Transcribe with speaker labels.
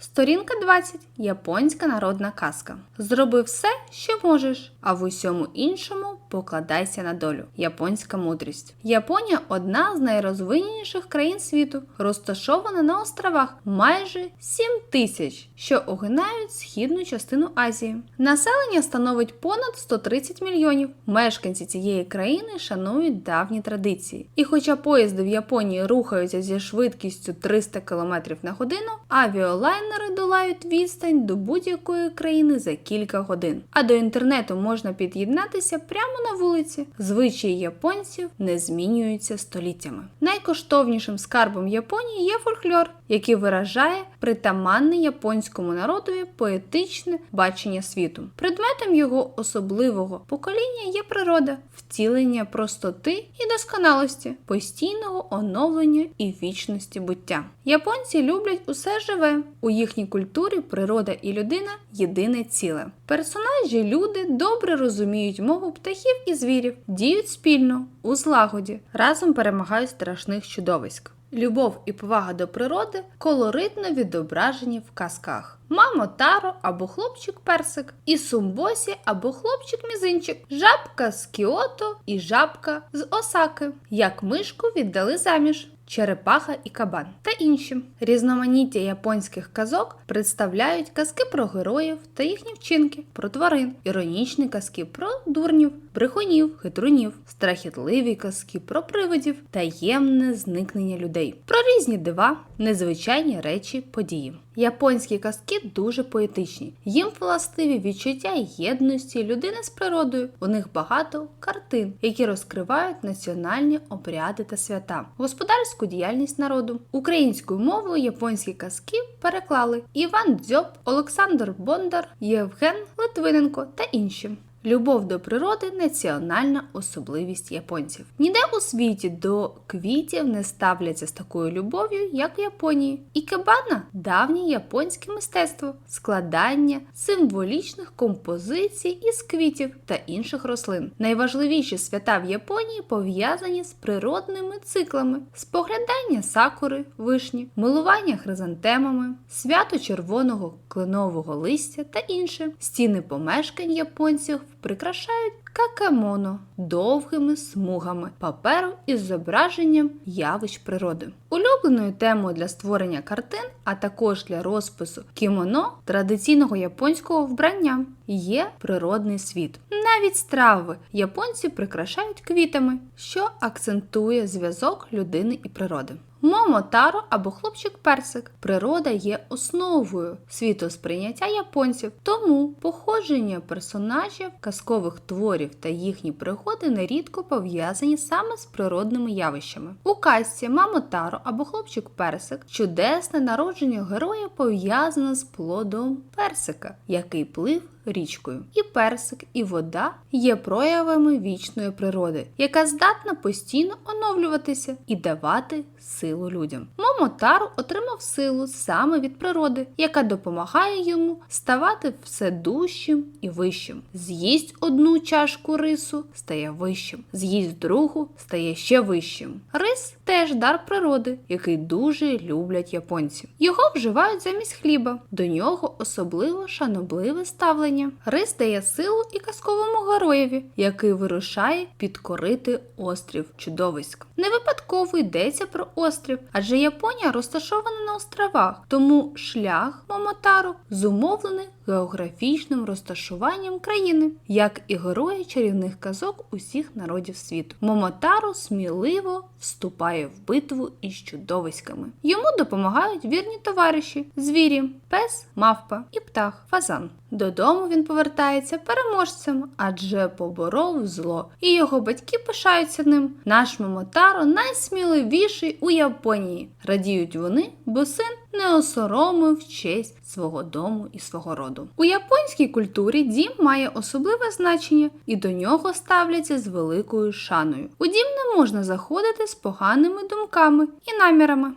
Speaker 1: Сторінка 20. Японська народна казка. Зроби все, що можеш, а в усьому іншому покладайся на долю. Японська мудрість. Японія одна з найрозвиненіших країн світу, розташована на островах майже 7 тисяч, що огинають східну частину Азії. Населення становить понад 130 мільйонів. Мешканці цієї країни шанують давні традиції. І хоча поїзди в Японії рухаються зі швидкістю 300 км на годину, авіолайнери долають відстань до будь-якої країни за кілька годин. А до інтернету можна під'єднатися прямо на вулиці. Звичаї японців не змінюються століттями. Найкоштовнішим скарбом Японії є фольклор, який виражає притаманне японському народові поетичне бачення світу. Предметом його особливого покоління є природа, втілення простоти і досконалості, постійного оновлення і вічності буття. Японці люблять усе живе. У їхній культурі природа і людина єдине ціле. Персонажі люди добре розуміють мову птахів і звірів, діють спільно у злагоді, разом перемагають страшних чудовиськ. Любов і повага до природи колоритно відображені в казках. Мамо Таро або хлопчик персик, і сумбосі або хлопчик мізинчик, жабка з Кіото і жабка з Осаки, як мишку віддали заміж. Черепаха і кабан та інші різноманіття японських казок представляють казки про героїв та їхні вчинки, про тварин, іронічні казки про дурнів, брехунів, хитрунів, страхітливі казки про привидів, таємне зникнення людей, про різні дива, незвичайні речі, події. Японські казки дуже поетичні. Їм властиві відчуття єдності людини з природою. У них багато картин, які розкривають національні обряди та свята, господарську діяльність народу. Українською мовою японські казки переклали Іван Дзьоб, Олександр Бондар, Євген Литвиненко та інші. Любов до природи національна особливість японців. Ніде у світі до квітів не ставляться з такою любов'ю, як в Японії. Ікебана давнє японське мистецтво, складання символічних композицій із квітів та інших рослин. Найважливіші свята в Японії пов'язані з природними циклами: споглядання сакури, вишні, милування хризантемами, свято червоного кленового листя та інше. Стіни помешкань японців прикрашають какамоно довгими смугами паперу із зображенням явищ природи. Улюбленою темою для створення картин, а також для розпису кімоно традиційного японського вбрання є природний світ. Навіть страви японці прикрашають квітами, що акцентує зв'язок людини і природи. Момотаро або хлопчик-персик. Природа є основою світосприйняття японців, тому походження персонажів, казкових творів та їхні пригоди нерідко пов'язані саме з природними явищами. У казці Мамотаро або хлопчик-персик чудесне народження героя пов'язане з плодом персика, який плив річкою. І персик, і вода є проявами вічної природи, яка здатна постійно оновлюватися і давати силу людям. Момотару отримав силу саме від природи, яка допомагає йому ставати все дужчим і вищим. З'їсть одну чашку рису, стає вищим, з'їсть другу, стає ще вищим. Рис теж дар природи, який дуже люблять японці. Його вживають замість хліба. До нього особливо шанобливе ставлення. Рис дає силу і казковому героєві, який вирушає підкорити острів чудовиськ. Не випадково йдеться про острів, адже Японія розташована на островах, тому шлях Момотару зумовлений географічним розташуванням країни, як і герої чарівних казок усіх народів світу. Момотару сміливо вступає в битву із чудовиськами. Йому допомагають вірні товариші, звірі, пес, мавпа і птах, фазан. Додому він повертається переможцем, адже поборов зло, і його батьки пишаються ним. Наш Момотаро найсміливіший у Японії. Радіють вони, бо син не осоромив честь свого дому і свого роду. У японській культурі дім має особливе значення і до нього ставляться з великою шаною. У дім не можна заходити з поганими думками і намірами.